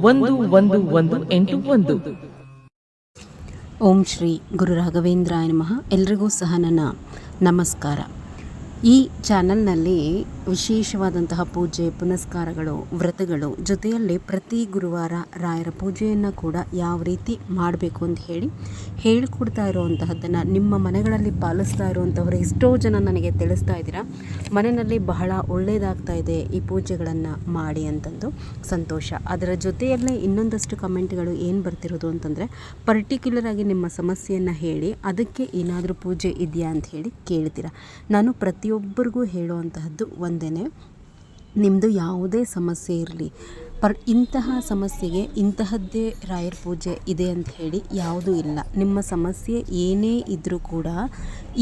ಒಂದು ಒಂದು ಒಂದು, ಎಂಟು, ಒಂದು. ಓಂ ಶ್ರೀ ಗುರು ರಾಘವೇಂದ್ರಾಯ ನಮಃ. ಎಲ್ರಿಗೂ ಸಹ ನನ್ನ ನಮಸ್ಕಾರ. ಈ ಚಾನಲ್ನಲ್ಲಿ ವಿಶೇಷವಾದಂತಹ ಪೂಜೆ, ಪುನಸ್ಕಾರಗಳು, ವ್ರತಗಳು ಜೊತೆಯಲ್ಲಿ ಪ್ರತಿ ಗುರುವಾರ ರಾಯರ ಪೂಜೆಯನ್ನು ಕೂಡ ಯಾವ ರೀತಿ ಮಾಡಬೇಕು ಅಂತ ಹೇಳಿ ಹೇಳಿಕೊಡ್ತಾ ಇರುವಂತಹದ್ದನ್ನು ನಿಮ್ಮ ಮನೆಗಳಲ್ಲಿ ಪಾಲಿಸ್ತಾ ಇರುವಂಥವ್ರು ಎಷ್ಟೋ ಜನ ನನಗೆ ತಿಳಿಸ್ತಾ ಇದ್ದೀರಾ. ಮನೆಯಲ್ಲಿ ಬಹಳ ಒಳ್ಳೆಯದಾಗ್ತಾ ಇದೆ ಈ ಪೂಜೆಗಳನ್ನು ಮಾಡಿ ಅಂತಂದು ಸಂತೋಷ. ಅದರ ಜೊತೆಯಲ್ಲೇ ಇನ್ನೊಂದಷ್ಟು ಕಮೆಂಟ್ಗಳು ಏನು ಬರ್ತಿರೋದು ಅಂತಂದರೆ ಪರ್ಟಿಕ್ಯುಲರ್ ಆಗಿ ನಿಮ್ಮ ಸಮಸ್ಯೆಯನ್ನು ಹೇಳಿ, ಅದಕ್ಕೆ ಏನಾದರೂ ಪೂಜೆ ಇದೆಯಾ ಅಂತ ಹೇಳಿ ಕೇಳ್ತೀರಾ. ನಾನು ಪ್ರತಿಯೊಬ್ಬರಿಗೂ ಹೇಳುವಂತಹದ್ದು ಒಂದೇ ನಿಮ್ಮದು ಯಾವುದೇ ಸಮಸ್ಯೆ ಇರಲಿ. ಪರ್ ಇಂತಹ ಸಮಸ್ಯೆಗೆ ಇಂತಹದ್ದೇ ರಾಯರ ಪೂಜೆ ಇದೆ ಅಂತ ಹೇಳಿ ಯಾವುದೂ ಇಲ್ಲ. ನಿಮ್ಮ ಸಮಸ್ಯೆ ಏನೇ ಇದ್ದರೂ ಕೂಡ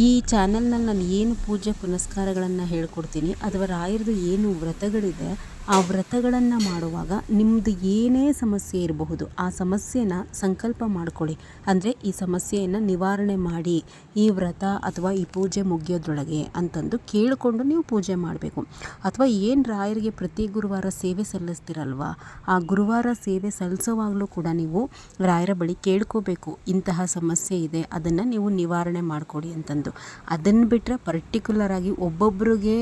ಈ ಚಾನಲ್ನಲ್ಲಿ ನಾನು ಏನು ಪೂಜೆ ಪುನಸ್ಕಾರಗಳನ್ನು ಹೇಳ್ಕೊಡ್ತೀನಿ ಅಥವಾ ರಾಯರದು ಏನು ವ್ರತಗಳಿದೆ ಆ ವ್ರತಗಳನ್ನು ಮಾಡುವಾಗ ನಿಮ್ಮದು ಏನೇ ಸಮಸ್ಯೆ ಇರಬಹುದು, ಆ ಸಮಸ್ಯೆನ ಸಂಕಲ್ಪ ಮಾಡಿಕೊಳ್ಳಿ. ಅಂದರೆ ಈ ಸಮಸ್ಯೆಯನ್ನು ನಿವಾರಣೆ ಮಾಡಿ, ಈ ವ್ರತ ಅಥವಾ ಈ ಪೂಜೆ ಮುಗಿಯೋದ್ರೊಳಗೆ ಅಂತಂದು ಕೇಳಿಕೊಂಡು ನೀವು ಪೂಜೆ ಮಾಡಬೇಕು. ಅಥವಾ ಏನು ರಾಯರಿಗೆ ಪ್ರತಿ ಗುರುವಾರ ಸೇವೆ ಸಲ್ಲಿಸ್ತಿರಲ್ವ, ಆ ಗುರುವಾರ ಸೇವೆ ಸಲ್ಲಿಸೋವಾಗಲೂ ಕೂಡ ನೀವು ರಾಯರ ಬಳಿ ಕೇಳ್ಕೋಬೇಕು, ಇಂತಹ ಸಮಸ್ಯೆ ಇದೆ, ಅದನ್ನು ನೀವು ನಿವಾರಣೆ ಮಾಡಿಕೊಡಿ ಅಂತಂದು. ಅದನ್ನು ಬಿಟ್ಟರೆ ಪರ್ಟಿಕ್ಯುಲರ್ ಆಗಿ ಒಬ್ಬೊಬ್ಬರಿಗೆ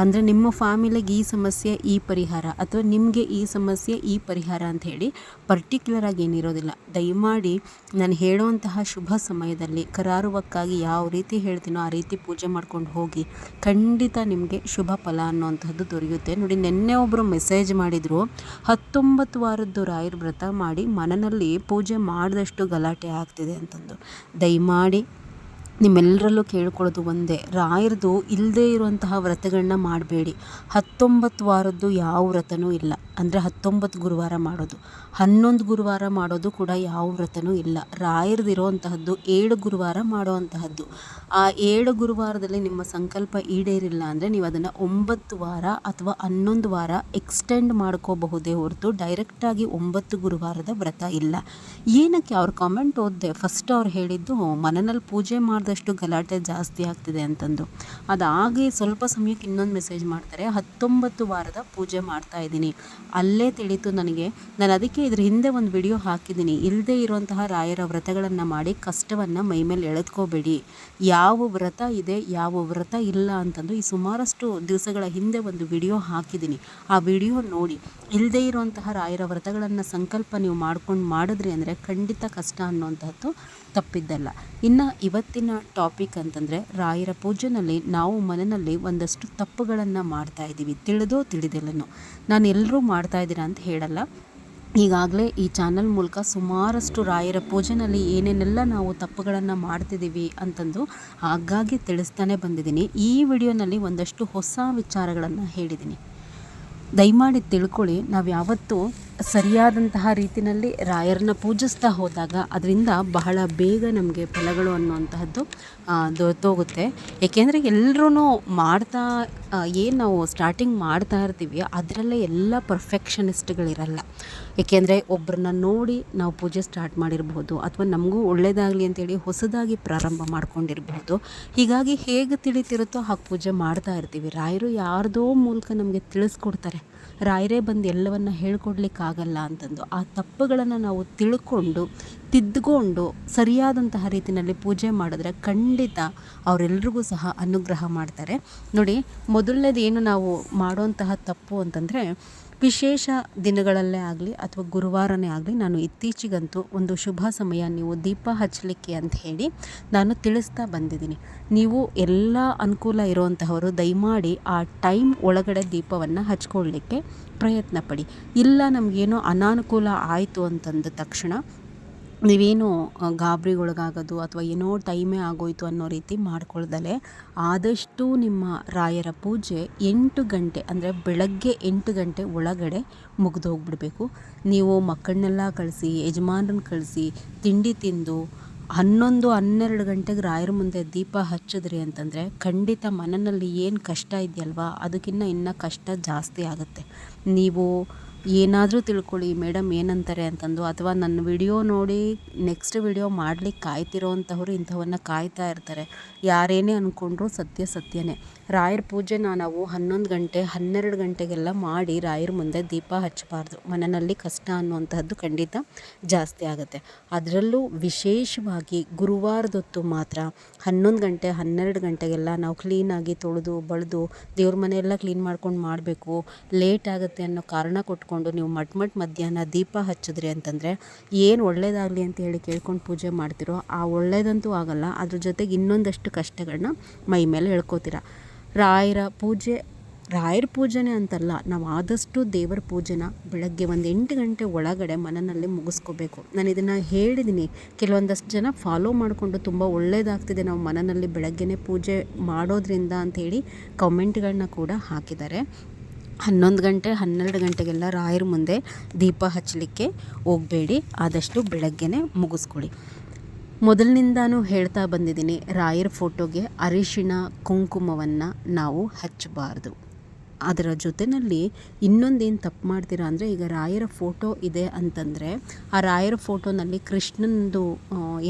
ಅಂದರೆ ನಿಮ್ಮ ಫ್ಯಾಮಿಲಿಗೆ ಈ ಸಮಸ್ಯೆ, ಈ ಪರಿಹಾರ ಅಥವಾ ನಿಮಗೆ ಈ ಸಮಸ್ಯೆ, ಈ ಪರಿಹಾರ ಅಂತ ಹೇಳಿ ಪರ್ಟಿಕ್ಯುಲರ್ ಆಗಿ ಏನಿರೋದಿಲ್ಲ. ದಯಮಾಡಿ ನಾನು ಹೇಳುವಂತಹ ಶುಭ ಸಮಯದಲ್ಲಿ ಕರಾರುವಕ್ಕಾಗಿ ಯಾವ ರೀತಿ ಹೇಳ್ತೀನೋ ಆ ರೀತಿ ಪೂಜೆ ಮಾಡ್ಕೊಂಡು ಹೋಗಿ ಖಂಡಿತ ನಿಮಗೆ ಶುಭ ಫಲ ಅನ್ನುವಂಥದ್ದು ದೊರೆಯುತ್ತೆ. ನೋಡಿ, ನಿನ್ನೆ ಒಬ್ಬರು ಮೆಸೇಜ್ ಮಾಡಿದರು, ಹತ್ತೊಂಬತ್ತು ವಾರದ್ದು ರಾಯರ ವ್ರತ ಮಾಡಿ ಮನನಲ್ಲಿ ಪೂಜೆ ಮಾಡಿದಷ್ಟು ಗಲಾಟೆ ಆಗ್ತಿದೆ ಅಂತಂದು. ದಯಮಾಡಿ ನಿಮ್ಮೆಲ್ಲರಲ್ಲೂ ಕೇಳ್ಕೊಳ್ಳೋದು ಒಂದೇ. ರಾಯರದು ಇಲ್ಲದೇ ಇರುವಂತಹ ವ್ರತಗಳನ್ನ ಮಾಡಬೇಡಿ. ಹತ್ತೊಂಬತ್ತು ವಾರದ್ದು ಯಾವ ವ್ರತನೂ ಇಲ್ಲ. ಅಂದರೆ ಹತ್ತೊಂಬತ್ತು ಗುರುವಾರ ಮಾಡೋದು. ಹನ್ನೊಂದು ಗುರುವಾರ ಮಾಡೋದು ಕೂಡ ಯಾವ ವ್ರತನೂ ಇಲ್ಲ. ರಾಯರದು ಇರೋವಂತಹದ್ದು ಏಳು ಗುರುವಾರ ಮಾಡುವಂತಹದ್ದು. ಆ ಏಳು ಗುರುವಾರದಲ್ಲಿ ನಿಮ್ಮ ಸಂಕಲ್ಪ ಈಡೇರಿಲ್ಲ ಅಂದರೆ ನೀವು ಅದನ್ನು ಒಂಬತ್ತು ವಾರ ಅಥವಾ ಹನ್ನೊಂದು ವಾರ ಎಕ್ಸ್ಟೆಂಡ್ ಮಾಡ್ಕೋಬಹುದೇ ಹೊರತು ಡೈರೆಕ್ಟಾಗಿ ಒಂಬತ್ತು ಗುರುವಾರದ ವ್ರತ ಇಲ್ಲ. ಏನಕ್ಕೆ? ಅವ್ರ ಕಾಮೆಂಟ್ ಓದಿದೆ. ಫಸ್ಟ್ ಅವ್ರು ಹೇಳಿದ್ದು ಮನನಲ್ಲಿ ಪೂಜೆ ಮಾಡಿದಷ್ಟು ಗಲಾಟೆ ಜಾಸ್ತಿ ಆಗ್ತಿದೆ ಅಂತಂದು. ಅದಾಗಿ ಸ್ವಲ್ಪ ಸಮಯಕ್ಕೆ ಇನ್ನೊಂದು ಮೆಸೇಜ್ ಮಾಡ್ತಾರೆ. ಹತ್ತೊಂಬತ್ತು ವಾರದ ಪೂಜೆ ಮಾಡ್ತಾ ಇದ್ದೀನಿ. ಅಲ್ಲೇ ತಿಳಿತು ನನಗೆ, ನಾನು ಅದಕ್ಕೆ ಇದ್ರ ಹಿಂದೆ ಒಂದು ವಿಡಿಯೋ ಹಾಕಿದ್ದೀನಿ. ಇಲ್ಲದೆ ಇರುವಂತಹ ರಾಯರ ವ್ರತಗಳನ್ನು ಮಾಡಿ ಕಷ್ಟವನ್ನು ಮೈಮೇಲೆ ಎಳೆದ್ಕೋಬೇಡಿ. ಯಾವ ವ್ರತ ಇದೆ, ಯಾವ ವ್ರತ ಇಲ್ಲ ಅಂತಂದು ಈ ಸುಮಾರಷ್ಟು ದಿವಸಗಳ ಹಿಂದೆ ಒಂದು ವಿಡಿಯೋ ಹಾಕಿದ್ದೀನಿ. ಆ ವಿಡಿಯೋ ನೋಡಿ ಇಲ್ಲದೇ ಇರುವಂತಹ ರಾಯರ ವ್ರತಗಳನ್ನು ಸಂಕಲ್ಪ ನೀವು ಮಾಡ್ಕೊಂಡು ಮಾಡಿದ್ರಿ ಅಂದರೆ ಖಂಡಿತ ಕಷ್ಟ ಅನ್ನುವಂಥದ್ದು ತಪ್ಪಿದ್ದಲ್ಲ. ಇನ್ನು ಇವತ್ತಿನ ಟಾಪಿಕ್ ಅಂತಂದರೆ, ರಾಯರ ಪೂಜೆನಲ್ಲಿ ನಾವು ಮನೆಯಲ್ಲಿ ಒಂದಷ್ಟು ತಪ್ಪುಗಳನ್ನು ಮಾಡ್ತಾ ಇದ್ದೀವಿ. ತಿಳಿದೋ ತಿಳಿದಿಲ್ಲನೋ. ನಾನು ಎಲ್ಲರೂ ಮಾಡ್ತಾ ಇದ್ದೀರಾ ಅಂತ ಹೇಳಲ್ಲ. ಈಗಾಗಲೇ ಈ ಚಾನಲ್ ಮೂಲಕ ಸುಮಾರಷ್ಟು ರಾಯರ ಪೂಜೆನಲ್ಲಿ ಏನೇನೆಲ್ಲ ನಾವು ತಪ್ಪುಗಳನ್ನು ಮಾಡ್ತಿದ್ದೀವಿ ಅಂತಂದು ಆಗಾಗ್ಗೆ ತಿಳಿಸ್ತಾನೆ ಬಂದಿದ್ದೀನಿ. ಈ ವಿಡಿಯೋನಲ್ಲಿ ಒಂದಷ್ಟು ಹೊಸ ವಿಚಾರಗಳನ್ನು ಹೇಳಿದ್ದೀನಿ. ದಯಮಾಡಿ ತಿಳ್ಕೊಳ್ಳಿ, ನಾವು ಯಾವತ್ತೂ ಸರಿಯಾದಂತಹ ರೀತಿಯಲ್ಲಿ ರಾಯರನ್ನ ಪೂಜಿಸ್ತಾ ಹೋದಾಗ ಅದರಿಂದ ಬಹಳ ಬೇಗ ನಮಗೆ ಫಲಗಳು ಅನ್ನುವಂತಹದ್ದು ದೊರೆತೋಗುತ್ತೆ ಏಕೆಂದರೆ ಎಲ್ರೂ ಮಾಡ್ತಾ ಏನು ನಾವು ಸ್ಟಾರ್ಟಿಂಗ್ ಮಾಡ್ತಾ ಇರ್ತೀವಿ, ಅದರಲ್ಲೇ ಎಲ್ಲ ಪರ್ಫೆಕ್ಷನಿಸ್ಟ್ಗಳಿರಲ್ಲ ಏಕೆಂದರೆ ಒಬ್ಬರನ್ನ ನೋಡಿ ನಾವು ಪೂಜೆ ಸ್ಟಾರ್ಟ್ ಮಾಡಿರ್ಬೋದು, ಅಥವಾ ನಮಗೂ ಒಳ್ಳೆಯದಾಗಲಿ ಅಂತೇಳಿ ಹೊಸದಾಗಿ ಪ್ರಾರಂಭ ಮಾಡ್ಕೊಂಡಿರ್ಬೋದು. ಹೀಗಾಗಿ ಹೇಗೆ ತಿಳಿತಿರುತ್ತೋ ಹಾಗೆ ಪೂಜೆ ಮಾಡ್ತಾ ಇರ್ತೀವಿ. ರಾಯರು ಯಾರದೋ ಮೂಲಕ ನಮಗೆ ತಿಳಿಸ್ಕೊಡ್ತಾರೆ. ರಾಯರೇ ಬಂದು ಎಲ್ಲವನ್ನು ಹೇಳ್ಕೊಡ್ಲಿಕ್ಕಾಗಲ್ಲ ಅಂತಂದು. ಆ ತಪ್ಪುಗಳನ್ನು ನಾವು ತಿಳ್ಕೊಂಡು ತಿದ್ದುಕೊಂಡು ಸರಿಯಾದಂತಹ ರೀತಿಯಲ್ಲಿ ಪೂಜೆ ಮಾಡಿದ್ರೆ ಖಂಡಿತ ಅವರೆಲ್ರಿಗೂ ಸಹ ಅನುಗ್ರಹ ಮಾಡ್ತಾರೆ. ನೋಡಿ ಮೊದಲನೇದು ಏನು ನಾವು ಮಾಡುವಂತಹ ತಪ್ಪು ಅಂತಂದರೆ, ವಿಶೇಷ ದಿನಗಳಲ್ಲೇ ಆಗಲಿ ಅಥವಾ ಗುರುವಾರನೇ ಆಗಲಿ ನಾನು ಇತ್ತೀಚೆಗಂತೂ ಒಂದು ಶುಭ ಸಮಯ ನೀವು ದೀಪ ಹಚ್ಚಲಿಕ್ಕೆ ಅಂತ ಹೇಳಿ ನಾನು ತಿಳಿಸ್ತಾ ಬಂದಿದ್ದೀನಿ. ನೀವು ಎಲ್ಲ ಅನುಕೂಲ ಇರುವಂತಹವರು ದಯಮಾಡಿ ಆ ಟೈಮ್ ಒಳಗಡೆ ದೀಪವನ್ನು ಹಚ್ಕೊಳ್ಳಿಕ್ಕೆ ಪ್ರಯತ್ನ ಪಡಿ ಇಲ್ಲ, ನಮಗೇನೋ ಅನಾನುಕೂಲ ಆಯಿತು ಅಂತಂದ ತಕ್ಷಣ ನೀವೇನು ಗಾಬರಿಗೊಳಗಾಗೋದು ಅಥವಾ ಏನೋ ಟೈಮೇ ಆಗೋಯ್ತು ಅನ್ನೋ ರೀತಿ ಮಾಡ್ಕೊಳ್ದಲೆ, ಆದಷ್ಟು ನಿಮ್ಮ ರಾಯರ ಪೂಜೆ ಎಂಟು ಗಂಟೆ, ಅಂದರೆ ಬೆಳಗ್ಗೆ ಎಂಟು ಗಂಟೆ ಒಳಗಡೆ ಮುಗಿದು ಹೋಗ್ಬಿಡಬೇಕು ನೀವು ಮಕ್ಕಳನ್ನೆಲ್ಲ ಕಳಿಸಿ, ಯಜಮಾನ್ರನ್ನ ಕಳಿಸಿ, ತಿಂಡಿ ತಿಂದು, ಹನ್ನೊಂದು ಹನ್ನೆರಡು ಗಂಟೆಗೆ ರಾಯರ ಮುಂದೆ ದೀಪ ಹಚ್ಚಿದ್ರಿ ಅಂತಂದರೆ ಖಂಡಿತ ಮನನಲ್ಲಿ ಏನು ಕಷ್ಟ ಇದೆಯಲ್ವ ಅದಕ್ಕಿಂತ ಇನ್ನೂ ಕಷ್ಟ ಜಾಸ್ತಿ ಆಗುತ್ತೆ. ನೀವು ಏನಾದರೂ ತಿಳ್ಕೊಳ್ಳಿ ಮೇಡಮ್ ಏನಂತಾರೆ? ಅಂತಂದು, ಅಥವಾ ನನ್ನ ವಿಡಿಯೋ ನೋಡಿ ನೆಕ್ಸ್ಟ್ ವಿಡಿಯೋ ಮಾಡ್ಲಿಕ್ಕೆ ಕಾಯ್ತಿರೋವಂಥವ್ರು ಇಂಥವನ್ನ ಕಾಯ್ತಾ ಇರ್ತಾರೆ. ಯಾರೇನೇ ಅಂದ್ಕೊಂಡ್ರು ಸತ್ಯ ಸತ್ಯನೇ. ರಾಯರ ಪೂಜೆನ ನಾವು ಹನ್ನೊಂದು ಗಂಟೆ, ಹನ್ನೆರಡು ಗಂಟೆಗೆಲ್ಲ ಮಾಡಿ ರಾಯರ ಮುಂದೆ ದೀಪ ಹಚ್ಚಬಾರ್ದು. ಮನೆಯಲ್ಲಿ ಕಷ್ಟ ಅನ್ನುವಂಥದ್ದು ಖಂಡಿತ ಜಾಸ್ತಿ ಆಗುತ್ತೆ. ಅದರಲ್ಲೂ ವಿಶೇಷವಾಗಿ ಗುರುವಾರದೊತ್ತು ಮಾತ್ರ ಹನ್ನೊಂದು ಗಂಟೆ, ಹನ್ನೆರಡು ಗಂಟೆಗೆಲ್ಲ ನಾವು ಕ್ಲೀನಾಗಿ ತೊಳೆದು, ಬಳಿದು ದೇವ್ರ ಮನೆಯೆಲ್ಲ ಕ್ಲೀನ್ ಮಾಡ್ಕೊಂಡು ಮಾಡಬೇಕು. ಲೇಟ್ ಆಗುತ್ತೆ ಅನ್ನೋ ಕಾರಣ ಕೊಟ್ಕೊಂಡು ನೀವು ಮಟ್ ಮಟ್ ಮಧ್ಯಾಹ್ನ ದೀಪ ಹಚ್ಚಿದ್ರಿ ಅಂತಂದರೆ ಏನು ಒಳ್ಳೇದಾಗಲಿ ಅಂತ ಹೇಳಿ ಕೇಳ್ಕೊಂಡು ಪೂಜೆ ಮಾಡ್ತಿರೋ ಆ ಒಳ್ಳೇದಂತೂ ಆಗಲ್ಲ. ಅದ್ರ ಜೊತೆಗೆ ಇನ್ನೊಂದಷ್ಟು ಕಷ್ಟಗಳನ್ನ ಮೈ ಮೇಲೆ ಹೇಳ್ಕೊತೀರ ರಾಯರ ಪೂಜೆ, ರಾಯರ ಪೂಜೆನೇ ಅಂತಲ್ಲ, ನಾವು ಆದಷ್ಟು ದೇವರ ಪೂಜೆನ ಬೆಳಗ್ಗೆ ಒಂದು ಎಂಟು ಗಂಟೆ ಒಳಗಡೆ ಮನನಲ್ಲಿ ಮುಗಿಸ್ಕೋಬೇಕು. ನಾನು ಇದನ್ನು ಹೇಳಿದ್ದೀನಿ ಕೆಲವೊಂದಷ್ಟು ಜನ ಫಾಲೋ ಮಾಡಿಕೊಂಡು ತುಂಬ ಒಳ್ಳೆಯದಾಗ್ತಿದೆ ನಾವು ಮನನಲ್ಲಿ ಬೆಳಗ್ಗೆನೇ ಪೂಜೆ ಮಾಡೋದ್ರಿಂದ ಅಂಥೇಳಿ ಕಮೆಂಟ್ಗಳನ್ನ ಕೂಡ ಹಾಕಿದ್ದಾರೆ. ಹನ್ನೊಂದು ಗಂಟೆ, ಹನ್ನೆರಡು ಗಂಟೆಗೆಲ್ಲ ರಾಯರ ಮುಂದೆ ದೀಪ ಹಚ್ಚಲಿಕ್ಕೆ ಹೋಗಬೇಡಿ, ಆದಷ್ಟು ಬೆಳಗ್ಗೆನೇ ಮುಗಿಸ್ಕೊಳ್ಳಿ. ಮೊದಲಿನಿಂದಾನು ಹೇಳ್ತಾ ಬಂದಿದ್ದೀನಿ ರಾಯರ ಫೋಟೋಗೆ ಅರಿಶಿಣ ಕುಂಕುಮವನ್ನು ನಾವು ಹಚ್ಚಬಾರ್ದು. ಅದರ ಜೊತೆಯಲ್ಲಿ ಇನ್ನೊಂದೇನು ತಪ್ಪು ಮಾಡ್ತೀರಾ ಅಂದರೆ, ಈಗ ರಾಯರ ಫೋಟೋ ಇದೆ ಅಂತಂದರೆ, ಆ ರಾಯರ ಫೋಟೋನಲ್ಲಿ ಕೃಷ್ಣನದು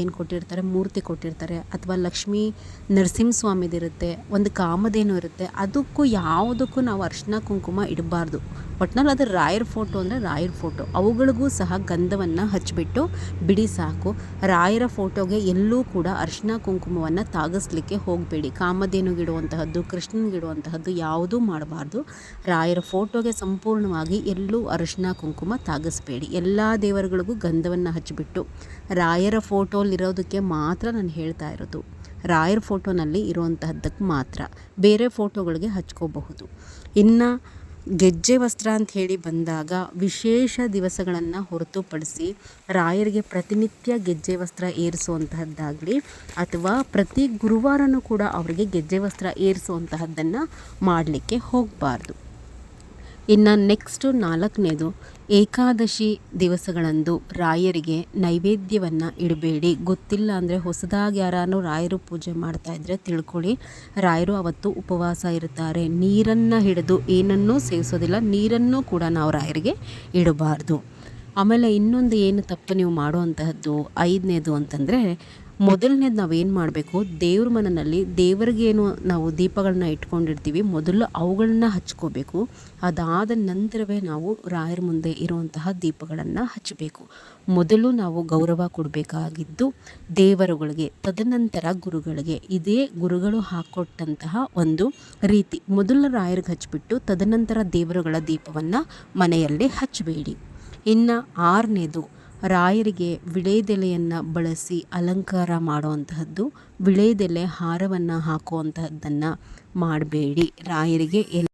ಏನು ಕೊಟ್ಟಿರ್ತಾರೆ, ಮೂರ್ತಿ ಕೊಟ್ಟಿರ್ತಾರೆ, ಅಥವಾ ಲಕ್ಷ್ಮೀ ನರಸಿಂಹಸ್ವಾಮಿದಿರುತ್ತೆ, ಒಂದು ಕಾಮಧೇನು ಇರುತ್ತೆ, ಅದಕ್ಕೂ ಯಾವುದಕ್ಕೂ ನಾವು ಅರಿಶಿನ ಕುಂಕುಮ ಇಡಬಾರ್ದು. ಒಟ್ನಲ್ಲಿ ಅದು ರಾಯರ ಫೋಟೋ ಅಂದರೆ ರಾಯರ ಫೋಟೋ. ಅವುಗಳಿಗೂ ಸಹ ಗಂಧವನ್ನು ಹಚ್ಚಿಬಿಟ್ಟು ಬಿಡಿ ಸಾಕು. ರಾಯರ ಫೋಟೋಗೆ ಎಲ್ಲೂ ಕೂಡ ಅರಿಶಿನ ಕುಂಕುಮವನ್ನು ತಾಗಿಸ್ಲಿಕ್ಕೆ ಹೋಗಬೇಡಿ. ಕಾಮಧೇನುಗಿಡುವಂತಹದ್ದು ಕೃಷ್ಣನಿಗಿಡುವಂತಹದ್ದು ಯಾವುದೂ ಮಾಡಬಾರ್ದು. ರಾಯರ ಫೋಟೋಗೆ ಸಂಪೂರ್ಣವಾಗಿ ಎಲ್ಲೂ ಅರಿಶಿನ, ಕುಂಕುಮ ತಾಗಿಸ್ಬೇಡಿ. ಎಲ್ಲ ದೇವರುಗಳಿಗೂ ಗಂಧವನ್ನು ಹಚ್ಚಿಬಿಟ್ಟು ರಾಯರ ಫೋಟೋಲಿರೋದಕ್ಕೆ ಮಾತ್ರ ನಾನು ಹೇಳ್ತಾ ಇರೋದು. ರಾಯರ ಫೋಟೋನಲ್ಲಿ ಇರುವಂತಹದ್ದಕ್ಕೆ ಮಾತ್ರ. ಬೇರೆ ಫೋಟೋಗಳಿಗೆ ಹಚ್ಕೋಬಹುದು. ಇನ್ನು ಗೆಜ್ಜೆ ವಸ್ತ್ರ ಅಂತ ಹೇಳಿ ಬಂದಾಗ ವಿಶೇಷ ದಿವಸಗಳನ್ನು ಹೊರತುಪಡಿಸಿ ರಾಯರಿಗೆ ಪ್ರತಿನಿತ್ಯ ಗೆಜ್ಜೆ ವಸ್ತ್ರ ಏರಿಸುವಂತಹದ್ದಾಗಲಿ ಅಥವಾ ಪ್ರತಿ ಗುರುವಾರನೂ ಕೂಡ ಅವರಿಗೆ ಗೆಜ್ಜೆ ವಸ್ತ್ರ ಏರಿಸುವಂತಹದ್ದನ್ನು ಮಾಡಲಿಕ್ಕೆ ಹೋಗಬಾರ್ದು. ಇನ್ನು ನೆಕ್ಸ್ಟು ನಾಲ್ಕನೇದು, ಏಕಾದಶಿ ದಿವಸಗಳಂದು ರಾಯರಿಗೆ ನೈವೇದ್ಯವನ್ನು ಇಡಬೇಡಿ. ಗೊತ್ತಿಲ್ಲ ಅಂದರೆ ಹೊಸದಾಗಿ ಯಾರಾನು ರಾಯರು ಪೂಜೆ ಮಾಡ್ತಾ ಇದ್ದರೆ ತಿಳ್ಕೊಳ್ಳಿ. ರಾಯರು ಅವತ್ತು ಉಪವಾಸ ಇರುತ್ತಾರೆ. ನೀರನ್ನು ಹಿಡಿದು ಏನನ್ನೂ ಸೇವಿಸೋದಿಲ್ಲ. ನೀರನ್ನು ಕೂಡ ನಾವು ರಾಯರಿಗೆ ಇಡಬಾರ್ದು. ಆಮೇಲೆ ಇನ್ನೊಂದು ಏನು ತಪ್ಪು ನೀವು ಮಾಡುವಂತಹದ್ದು, ಐದನೇದು ಅಂತಂದರೆ ಮೊದಲನೇದು ನಾವೇನು ಮಾಡಬೇಕು, ದೇವ್ರ ಮನೆಯಲ್ಲಿ ದೇವರಿಗೇನು ನಾವು ದೀಪಗಳನ್ನ ಇಟ್ಕೊಂಡಿರ್ತೀವಿ, ಮೊದಲು ಅವುಗಳನ್ನ ಹಚ್ಕೋಬೇಕು. ಅದಾದ ನಂತರವೇ ನಾವು ರಾಯರ ಮುಂದೆ ಇರುವಂತಹ ದೀಪಗಳನ್ನು ಹಚ್ಚಬೇಕು ಮೊದಲು ನಾವು ಗೌರವ ಕೊಡಬೇಕಾಗಿದ್ದು ದೇವರುಗಳಿಗೆ, ತದನಂತರ ಗುರುಗಳಿಗೆ. ಇದೇ ಗುರುಗಳು ಹಾಕ್ಕೊಟ್ಟಂತಹ ಒಂದು ರೀತಿ. ಮೊದಲು ರಾಯರಿಗೆ ಹಚ್ಚಿಬಿಟ್ಟು ತದನಂತರ ದೇವರುಗಳ ದೀಪವನ್ನು ಮನೆಯಲ್ಲಿ ಹಚ್ಚಬೇಡಿ ಇನ್ನು ಆರನೇದು ರಾಯರಿಗೆ ವಿಳೇದೆಲೆಯನ್ನು ಬಳಸಿ ಅಲಂಕಾರ ಮಾಡುವಂತಹದ್ದು, ವಿಳೆದೆಲೆ ಹಾರವನ್ನು ಹಾಕುವಂತಹದ್ದನ್ನು ಮಾಡಬೇಡಿ. ರಾಯರಿಗೆ ಎಲ್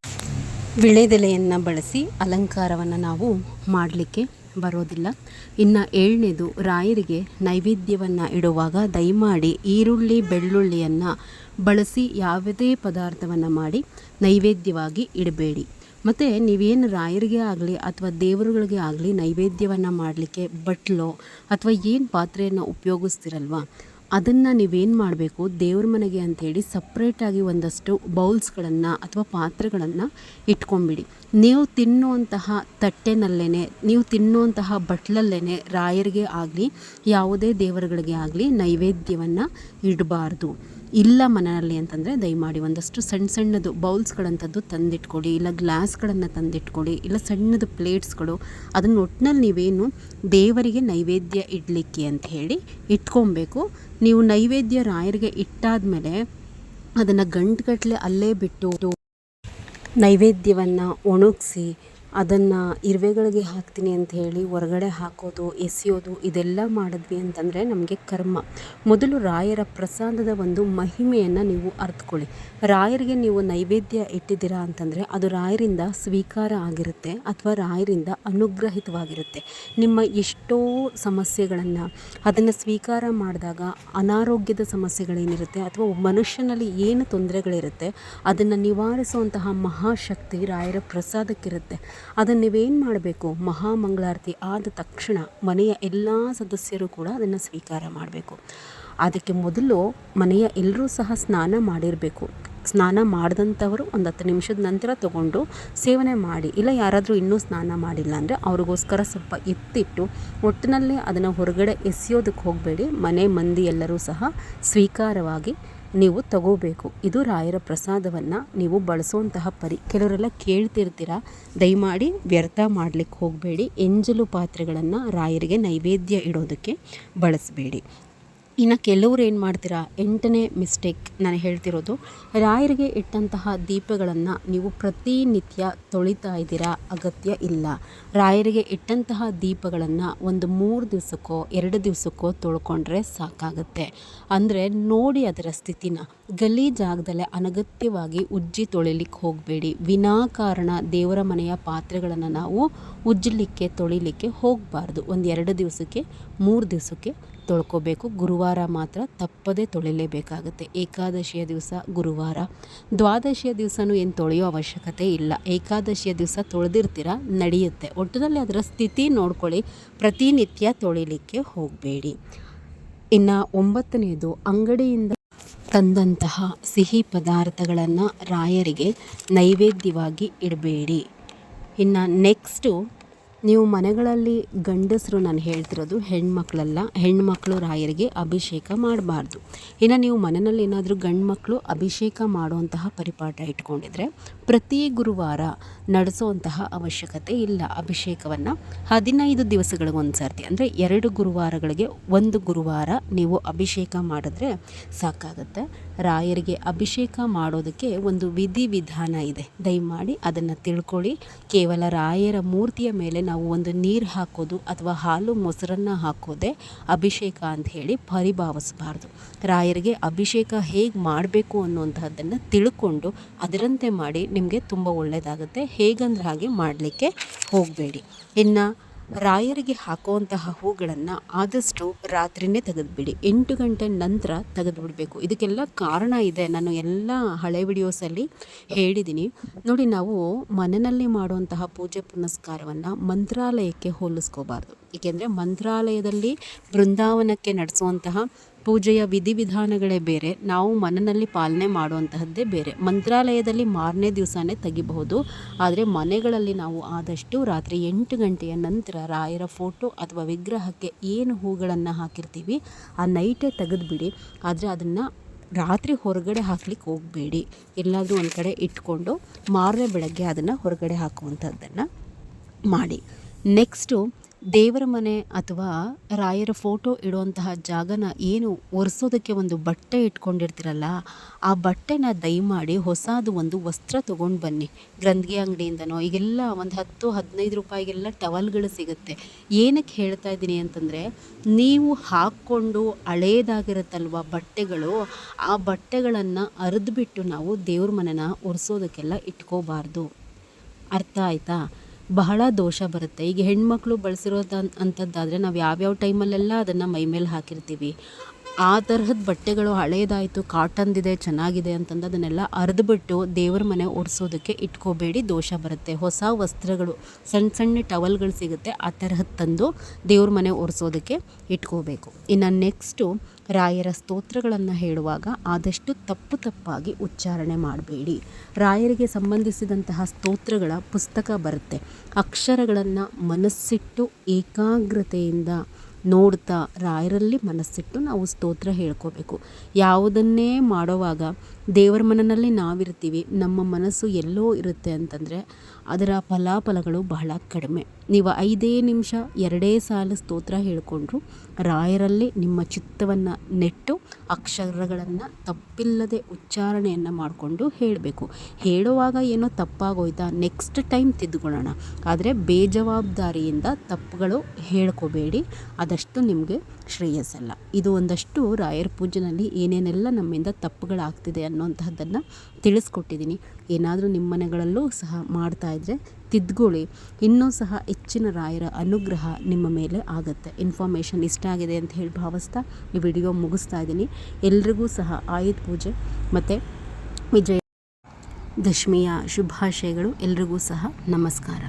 ವಿಳೆದೆಲೆಯನ್ನು ಬಳಸಿ ಅಲಂಕಾರವನ್ನು ನಾವು ಮಾಡಲಿಕ್ಕೆ ಬರೋದಿಲ್ಲ. ಇನ್ನು ಏಳನೇದು, ರಾಯರಿಗೆ ನೈವೇದ್ಯವನ್ನು ಇಡುವಾಗ ದಯಮಾಡಿ ಈರುಳ್ಳಿ, ಬೆಳ್ಳುಳ್ಳಿಯನ್ನು ಬಳಸಿ ಯಾವುದೇ ಪದಾರ್ಥವನ್ನು ಮಾಡಿ ನೈವೇದ್ಯವಾಗಿ ಇಡಬೇಡಿ. ಮತ್ತು ನೀವೇನು ರಾಯರಿಗೆ ಆಗಲಿ ಅಥವಾ ದೇವರುಗಳಿಗೆ ಆಗಲಿ ನೈವೇದ್ಯವನ್ನು ಮಾಡಲಿಕ್ಕೆ ಬಟ್ಲೋ ಅಥವಾ ಏನು ಪಾತ್ರೆಯನ್ನು ಉಪಯೋಗಿಸ್ತಿರಲ್ವ? ಅದನ್ನು ನೀವೇನು ಮಾಡಬೇಕು? ದೇವ್ರ ಮನೆಗೆ ಅಂಥೇಳಿ ಸಪ್ರೇಟಾಗಿ ಒಂದಷ್ಟು ಬೌಲ್ಸ್ಗಳನ್ನು ಅಥವಾ ಪಾತ್ರೆಗಳನ್ನು ಇಟ್ಕೊಂಬಿಡಿ. ನೀವು ತಿನ್ನುವಂತಹ ತಟ್ಟೆನಲ್ಲೇ ನೀವು ತಿನ್ನುವಂತಹ ಬಟ್ಲಲ್ಲೇ ರಾಯರಿಗೆ ಆಗಲಿ, ಯಾವುದೇ ದೇವರುಗಳಿಗೆ ಆಗಲಿ ನೈವೇದ್ಯವನ್ನು ಇಡಬಾರ್ದು. ಇಲ್ಲ ಮನೆಯಲ್ಲಿ ಅಂತಂದರೆ ದಯಮಾಡಿ ಒಂದಷ್ಟು ಸಣ್ಣ ಸಣ್ಣದು ಬೌಲ್ಸ್ಗಳಂಥದ್ದು ತಂದಿಟ್ಕೊಳ್ಳಿ ಇಲ್ಲ ಗ್ಲಾಸ್ಗಳನ್ನು ತಂದಿಟ್ಕೊಳ್ಳಿ ಇಲ್ಲ ಸಣ್ಣದು ಪ್ಲೇಟ್ಸ್ಗಳು, ಅದನ್ನು ಒಟ್ಟಿನಲ್ಲಿ ನೀವೇನು ದೇವರಿಗೆ ನೈವೇದ್ಯ ಇಡಲಿಕ್ಕೆ ಅಂತ ಹೇಳಿ ಇಟ್ಕೊಬೇಕು. ನೀವು ನೈವೇದ್ಯ ರಾಯರಿಗೆ ಇಟ್ಟಾದಮೇಲೆ ಅದನ್ನು ಗಂಟುಗಟ್ಟಲೆ ಅಲ್ಲೇ ಬಿಟ್ಟು ನೈವೇದ್ಯವನ್ನು ಒಣಗಿಸಿ ಅದನ್ನು ಇರುವೆಗಳಿಗೆ ಹಾಕ್ತೀನಿ ಅಂತ ಹೇಳಿ ಹೊರಗಡೆ ಹಾಕೋದು, ಎಸೆಯೋದು, ಇದೆಲ್ಲ ಮಾಡಿದ್ವಿ ಅಂತಂದರೆ ನಮಗೆ ಕರ್ಮ. ಮೊದಲು ರಾಯರ ಪ್ರಸಾದದ ಒಂದು ಮಹಿಮೆಯನ್ನು ನೀವು ಅರ್ಥಕೊಳ್ಳಿ ರಾಯರಿಗೆ ನೀವು ನೈವೇದ್ಯ ಇಟ್ಟಿದ್ದೀರಾ ಅಂತಂದರೆ ಅದು ರಾಯರಿಂದ ಸ್ವೀಕಾರ ಆಗಿರುತ್ತೆ ಅಥವಾ ರಾಯರಿಂದ ಅನುಗ್ರಹಿತವಾಗಿರುತ್ತೆ. ನಿಮ್ಮ ಎಷ್ಟೋ ಸಮಸ್ಯೆಗಳನ್ನು, ಅದನ್ನು ಸ್ವೀಕಾರ ಮಾಡಿದಾಗ ಅನಾರೋಗ್ಯದ ಸಮಸ್ಯೆಗಳೇನಿರುತ್ತೆ ಅಥವಾ ಮನುಷ್ಯನಲ್ಲಿ ಏನು ತೊಂದರೆಗಳಿರುತ್ತೆ, ಅದನ್ನು ನಿವಾರಿಸುವಂತಹ ಮಹಾಶಕ್ತಿ ರಾಯರ ಪ್ರಸಾದಕ್ಕಿರುತ್ತೆ. ಅದನ್ನು ನೀವೇನು ಮಾಡಬೇಕು? ಮಹಾಮಂಗಳಾರತಿ ಆದ ತಕ್ಷಣ ಮನೆಯ ಎಲ್ಲ ಸದಸ್ಯರು ಕೂಡ ಅದನ್ನು ಸ್ವೀಕಾರ ಮಾಡಬೇಕು. ಅದಕ್ಕೆ ಮೊದಲು ಮನೆಯ ಎಲ್ಲರೂ ಸಹ ಸ್ನಾನ ಮಾಡಿರಬೇಕು. ಸ್ನಾನ ಮಾಡಿದಂಥವರು ಒಂದು ಹತ್ತು ನಿಮಿಷದ ನಂತರ ತಗೊಂಡು ಸೇವನೆ ಮಾಡಿ, ಇಲ್ಲ ಯಾರಾದರೂ ಇನ್ನೂ ಸ್ನಾನ ಮಾಡಿಲ್ಲ ಅಂದರೆ ಅವ್ರಿಗೋಸ್ಕರ ಸ್ವಲ್ಪ ಎತ್ತಿಟ್ಟು ಒಟ್ಟಿನಲ್ಲೇ ಅದನ್ನು ಹೊರಗಡೆ ಎಸೆಯೋದಕ್ಕೆ ಹೋಗಬೇಡಿ. ಮನೆ ಮಂದಿ ಎಲ್ಲರೂ ಸಹ ಸ್ವೀಕಾರವಾಗಿ ನೀವು ತಗೋಬೇಕು. ಇದು ರಾಯರ ಪ್ರಸಾದವನ್ನು ನೀವು ಬಳಸುವಂತಹ ಪರಿ. ಕೆಲವರೆಲ್ಲ ಕೇಳ್ತಿರ್ತೀರ? ದಯಮಾಡಿ ವ್ಯರ್ಥ ಮಾಡಲಿಕ್ಕೆ ಹೋಗಬೇಡಿ. ಎಂಜಲು ಪಾತ್ರೆಗಳನ್ನು ರಾಯರಿಗೆ ನೈವೇದ್ಯ ಇಡೋದಕ್ಕೆ ಬಳಸಬೇಡಿ. ಇನ್ನು ಕೆಲವ್ರು ಏನು ಮಾಡ್ತೀರಾ? ಎಂಟನೇ ಮಿಸ್ಟೇಕ್ ನಾನು ಹೇಳ್ತಿರೋದು. ರಾಯರಿಗೆ ಇಟ್ಟಂತಹ ದೀಪಗಳನ್ನು ನೀವು ಪ್ರತಿನಿತ್ಯ ತೊಳಿತಾ ಇದ್ದೀರಾ? ಅಗತ್ಯ ಇಲ್ಲ. ರಾಯರಿಗೆ ಇಟ್ಟಂತಹ ದೀಪಗಳನ್ನು ಒಂದು ಮೂರು ದಿವಸಕ್ಕೋ, ಎರಡು ದಿವಸಕ್ಕೋ ತೊಳ್ಕೊಂಡ್ರೆ ಸಾಕಾಗುತ್ತೆ. ಅಂದರೆ ನೋಡಿ ಅದರ ಸ್ಥಿತಿನ. ಗಲೀಜಾಗದಲ್ಲೇ ಅನಗತ್ಯವಾಗಿ ಉಜ್ಜಿ ತೊಳಿಲಿಕ್ಕೆ ಹೋಗಬೇಡಿ. ವಿನಾಕಾರಣ ದೇವರ ಮನೆಯ ಪಾತ್ರೆಗಳನ್ನು ನಾವು ಉಜ್ಜಲಿಕ್ಕೆ, ತೊಳಿಲಿಕ್ಕೆ ಹೋಗಬಾರ್ದು. ಒಂದು ಎರಡು ದಿವಸಕ್ಕೆ, ಮೂರು ದಿವಸಕ್ಕೆ ತೊಳ್ಕೊಬೇಕು. ಗುರುವಾರ ಮಾತ್ರ ತಪ್ಪದೇ ತೊಳಿಲೇಬೇಕಾಗುತ್ತೆ. ಏಕಾದಶಿಯ ದಿವಸ ಗುರುವಾರ. ದ್ವಾದಶಿಯ ದಿವಸನೂ ಏನು ತೊಳೆಯೋ ಅವಶ್ಯಕತೆ ಇಲ್ಲ. ಏಕಾದಶಿಯ ದಿವಸ ತೊಳೆದಿರ್ತೀರ, ನಡೆಯುತ್ತೆ. ಒಟ್ಟಿನಲ್ಲಿ ಅದರ ಸ್ಥಿತಿ ನೋಡ್ಕೊಳ್ಳಿ. ಪ್ರತಿನಿತ್ಯ ತೊಳಿಲಿಕ್ಕೆ ಹೋಗಬೇಡಿ. ಇನ್ನು ಒಂಬತ್ತನೆಯದು ಅಂಗಡಿಯಿಂದ ತಂದಂತಹ ಸಿಹಿ ಪದಾರ್ಥಗಳನ್ನು ರಾಯರಿಗೆ ನೈವೇದ್ಯವಾಗಿ ಇಡಬೇಡಿ. ಇನ್ನು ನೆಕ್ಸ್ಟು ನೀವು ಮನೆಗಳಲ್ಲಿ ಗಂಡಸರು ನಾನು ಹೇಳ್ತಿರೋದು ಹೆಣ್ಮಕ್ಳಲ್ಲ, ಹೆಣ್ಮಕ್ಳು ರಾಯರಿಗೆ ಅಭಿಷೇಕ ಮಾಡಬಾರ್ದು. ಇನ್ನು ನೀವು ಮನೆಯಲ್ಲಿ ಏನಾದರೂ ಗಂಡು ಮಕ್ಕಳು ಅಭಿಷೇಕ ಮಾಡುವಂತಹ ಪರಿಪಾಠ ಇಟ್ಕೊಂಡಿದ್ರೆ ಪ್ರತಿ ಗುರುವಾರ ನಡೆಸುವಂತಹ ಅವಶ್ಯಕತೆ ಇಲ್ಲ. ಅಭಿಷೇಕವನ್ನು ಹದಿನೈದು ದಿವಸಗಳಿಗೊಂದು ಸರ್ತಿ, ಅಂದರೆ ಎರಡು ಗುರುವಾರಗಳಿಗೆ ಒಂದು ಗುರುವಾರ ನೀವು ಅಭಿಷೇಕ ಮಾಡಿದ್ರೆ ಸಾಕಾಗುತ್ತೆ. ರಾಯರಿಗೆ ಅಭಿಷೇಕ ಮಾಡೋದಕ್ಕೆ ಒಂದು ವಿಧಿವಿಧಾನ ಇದೆ. ದಯಮಾಡಿ ಅದನ್ನು ತಿಳ್ಕೊಳ್ಳಿ. ಕೇವಲ ರಾಯರ ಮೂರ್ತಿಯ ಮೇಲೆ ನಾವು ಒಂದು ನೀರು ಹಾಕೋದು ಅಥವಾ ಹಾಲು ಮೊಸರನ್ನು ಹಾಕೋದೆ ಅಭಿಷೇಕ ಅಂತ ಹೇಳಿ ಪರಿಭಾವಿಸಬಾರ್ದು. ರಾಯರಿಗೆ ಅಭಿಷೇಕ ಹೇಗೆ ಮಾಡಬೇಕು ಅನ್ನುವಂಥದ್ದನ್ನು ತಿಳ್ಕೊಂಡು ಅದರಂತೆ ಮಾಡಿ ನಿಮಗೆ ತುಂಬ ಒಳ್ಳೆಯದಾಗುತ್ತೆ ಹೇಗಂದ್ರೆ ಹಾಗೆ ಮಾಡಲಿಕ್ಕೆ ಹೋಗಬೇಡಿ. ಇನ್ನು ರಾಯರಿಗೆ ಹಾಕುವಂತಹ ಹೂಗಳನ್ನು ಆದಷ್ಟು ರಾತ್ರಿಯೇ ತೆಗೆದುಬಿಡಿ. ಎಂಟು ಗಂಟೆ ನಂತರ ತೆಗೆದುಬಿಡಬೇಕು. ಇದಕ್ಕೆಲ್ಲ ಕಾರಣ ಇದೆ. ನಾನು ಎಲ್ಲ ಹಳೆ ವಿಡಿಯೋಸಲ್ಲಿ ಹೇಳಿದ್ದೀನಿ ನೋಡಿ, ನಾವು ಮನೆಯಲ್ಲಿ ಮಾಡುವಂತಹ ಪೂಜೆ ಪುನಸ್ಕಾರವನ್ನು ಮಂತ್ರಾಲಯಕ್ಕೆ ಹೋಲಿಸ್ಕೋಬಾರ್ದು. ಏಕೆಂದರೆ ಮಂತ್ರಾಲಯದಲ್ಲಿ ಬೃಂದಾವನಕ್ಕೆ ನಡೆಸುವಂತಹ ಪೂಜೆಯ ವಿಧಿವಿಧಾನಗಳೇ ಬೇರೆ, ನಾವು ಮನೆಯಲ್ಲಿ ಪಾಲನೆ ಮಾಡುವಂತಹದ್ದೇ ಬೇರೆ. ಮಂತ್ರಾಲಯದಲ್ಲಿ ಮಾರನೇ ದಿವಸನೇ ತೆಗಿಬಹುದು. ಆದರೆ ಮನೆಗಳಲ್ಲಿ ನಾವು ಆದಷ್ಟು ರಾತ್ರಿ ಎಂಟು ಗಂಟೆಯ ನಂತರ ರಾಯರ ಫೋಟೋ ಅಥವಾ ವಿಗ್ರಹಕ್ಕೆ ಏನು ಹೂಗಳನ್ನು ಹಾಕಿರ್ತೀವಿ, ಆ ನೈಟೇ ತೆಗೆದುಬಿಡಿ. ಆದರೆ ಅದನ್ನು ರಾತ್ರಿ ಹೊರಗಡೆ ಹಾಕ್ಲಿಕ್ಕೆ ಹೋಗಬೇಡಿ. ಎಲ್ಲಾದರೂ ಒಂದು ಕಡೆ ಇಟ್ಕೊಂಡು ಮಾರನೇ ಬೆಳಗ್ಗೆ ಅದನ್ನು ಹೊರಗಡೆ ಹಾಕುವಂಥದ್ದನ್ನು ಮಾಡಿ. ನೆಕ್ಸ್ಟು ದೇವರ ಮನೆ ಅಥವಾ ರಾಯರ ಫೋಟೋ ಇಡುವಂತಹ ಜಾಗನ ಏನು ಒರೆಸೋದಕ್ಕೆ ಒಂದು ಬಟ್ಟೆ ಇಟ್ಕೊಂಡಿರ್ತೀರಲ್ಲ, ಆ ಬಟ್ಟೆನ ದಯಮಾಡಿ ಹೊಸದು ಒಂದು ವಸ್ತ್ರ ತೊಗೊಂಡು ಬನ್ನಿ. ಗ್ರಂಥಿಗೆ ಅಂಗಡಿಯಿಂದನೋ, ಈಗೆಲ್ಲ ಒಂದು ಹತ್ತು, ಹದಿನೈದು ರೂಪಾಯಿಗೆಲ್ಲ ಟವಲ್ಗಳು ಸಿಗುತ್ತೆ. ಏನಕ್ಕೆ ಹೇಳ್ತಾ ಇದ್ದೀನಿ ಅಂತಂದರೆ, ನೀವು ಹಾಕ್ಕೊಂಡು ಹಳೇದಾಗಿರುತ್ತಲ್ವ ಬಟ್ಟೆಗಳು, ಆ ಬಟ್ಟೆಗಳನ್ನು ಅರಿದ್ಬಿಟ್ಟು ನಾವು ದೇವ್ರ ಮನೆನ ಒರೆಸೋದಕ್ಕೆಲ್ಲ ಇಟ್ಕೋಬಾರ್ದು. ಅರ್ಥ ಆಯ್ತಾ? ಬಹಳ ದೋಷ ಬರುತ್ತೆ. ಈಗ ಹೆಣ್ಮಕ್ಳು ಬಳಸಿರೋ ಅಂಥದ್ದಾದರೆ ನಾವು ಯಾವ್ಯಾವ ಟೈಮಲ್ಲೆಲ್ಲ ಅದನ್ನು ಮೈಮೇಲೆ ಹಾಕಿರ್ತೀವಿ. ಆ ತರಹದ ಬಟ್ಟೆಗಳು ಹಳೇದಾಯಿತು, ಕಾಟನ್ದಿದೆ, ಚೆನ್ನಾಗಿದೆ ಅಂತಂದು ಅದನ್ನೆಲ್ಲ ಅರ್ದ್ಬಿಟ್ಟು ದೇವ್ರ ಮನೆ ಒರೆಸೋದಕ್ಕೆ ಇಟ್ಕೋಬೇಡಿ, ದೋಷ ಬರುತ್ತೆ. ಹೊಸ ವಸ್ತ್ರಗಳು ಸಣ್ಣ ಸಣ್ಣ ಟವಲ್ಗಳು ಸಿಗುತ್ತೆ, ಆ ತರಹದ ತಂದು ದೇವ್ರ ಮನೆ ಒರೆಸೋದಕ್ಕೆ ಇಟ್ಕೋಬೇಕು. ಇನ್ನು ನೆಕ್ಸ್ಟು ರಾಯರ ಸ್ತೋತ್ರಗಳನ್ನು ಹೇಳುವಾಗ ಆದಷ್ಟು ತಪ್ಪು ತಪ್ಪಾಗಿ ಉಚ್ಚಾರಣೆ ಮಾಡಬೇಡಿ. ರಾಯರಿಗೆ ಸಂಬಂಧಿಸಿದಂತಹ ಸ್ತೋತ್ರಗಳ ಪುಸ್ತಕ ಬರುತ್ತೆ. ಅಕ್ಷರಗಳನ್ನು ಮನಸ್ಸಿಟ್ಟು ಏಕಾಗ್ರತೆಯಿಂದ ನೋಡ್ತಾ ರಾಯರಲ್ಲಿ ಮನಸ್ಸಿಟ್ಟು ನಾವು ಸ್ತೋತ್ರ ಹೇಳ್ಕೋಬೇಕು. ಯಾವುದನ್ನೇ ಮಾಡೋವಾಗ ದೇವರ ಮನನಲ್ಲಿ ನಾವಿರ್ತೀವಿ, ನಮ್ಮ ಮನಸ್ಸು ಎಲ್ಲೋ ಇರುತ್ತೆ ಅಂತಂದರೆ ಅದರ ಫಲಾಫಲಗಳು ಬಹಳ ಕಡಿಮೆ. ನೀವು ಐದೇ ನಿಮಿಷ, ಎರಡೇ ಸಾಲು ಸ್ತೋತ್ರ ಹೇಳಿಕೊಂಡ್ರು. ರಾಯರಲ್ಲಿ ನಿಮ್ಮ ಚಿತ್ತವನ್ನು ನೆಟ್ಟು ಅಕ್ಷರಗಳನ್ನು ತಪ್ಪಿಲ್ಲದೆ ಉಚ್ಚಾರಣೆಯನ್ನು ಮಾಡಿಕೊಂಡು ಹೇಳಬೇಕು. ಹೇಳುವಾಗ ಏನೋ ತಪ್ಪಾಗೋಯ್ತಾ? ನೆಕ್ಸ್ಟ್ ಟೈಮ್ ತಿದ್ದುಕೊಳ್ಳೋಣ ಆದರೆ ಬೇಜವಾಬ್ದಾರಿಯಿಂದ ತಪ್ಪುಗಳು ಹೇಳ್ಕೋಬೇಡಿ. ಅದಷ್ಟು ನಿಮಗೆ ಶ್ರೇಯಸ್ಸಲ್ಲ. ಇದು ಒಂದಷ್ಟು ರಾಯರ ಪೂಜೆನಲ್ಲಿ ಏನೇನೆಲ್ಲ ನಮ್ಮಿಂದ ತಪ್ಪುಗಳಾಗ್ತಿದೆ ಅನ್ನೋಂತಹದ್ದನ್ನು ತಿಳಿಸ್ಕೊಟ್ಟಿದ್ದೀನಿ. ಏನಾದರೂ ನಿಮ್ಮ ಮನೆಗಳಲ್ಲೂ ಸಹ ಮಾಡ್ತಾಯಿದ್ರೆ ತಿದ್ದುಕೊಳ್ಳಿ. ಇನ್ನೂ ಸಹ ಹೆಚ್ಚಿನ ರಾಯರ ಅನುಗ್ರಹ ನಿಮ್ಮ ಮೇಲೆ ಆಗುತ್ತೆ. ಇನ್ಫಾರ್ಮೇಷನ್ ಇಷ್ಟ ಆಗಿದೆ ಅಂತ ಹೇಳಿ ಭಾವಿಸ್ತಾ ಈ ವಿಡಿಯೋ ಮುಗಿಸ್ತಾ ಇದ್ದೀನಿ. ಎಲ್ರಿಗೂ ಸಹ ಆಯುಧ ಪೂಜೆ. ಮತ್ತು ವಿಜಯ ದಶಮಿಯ ಶುಭಾಶಯಗಳು. ಎಲ್ರಿಗೂ ಸಹ ನಮಸ್ಕಾರ.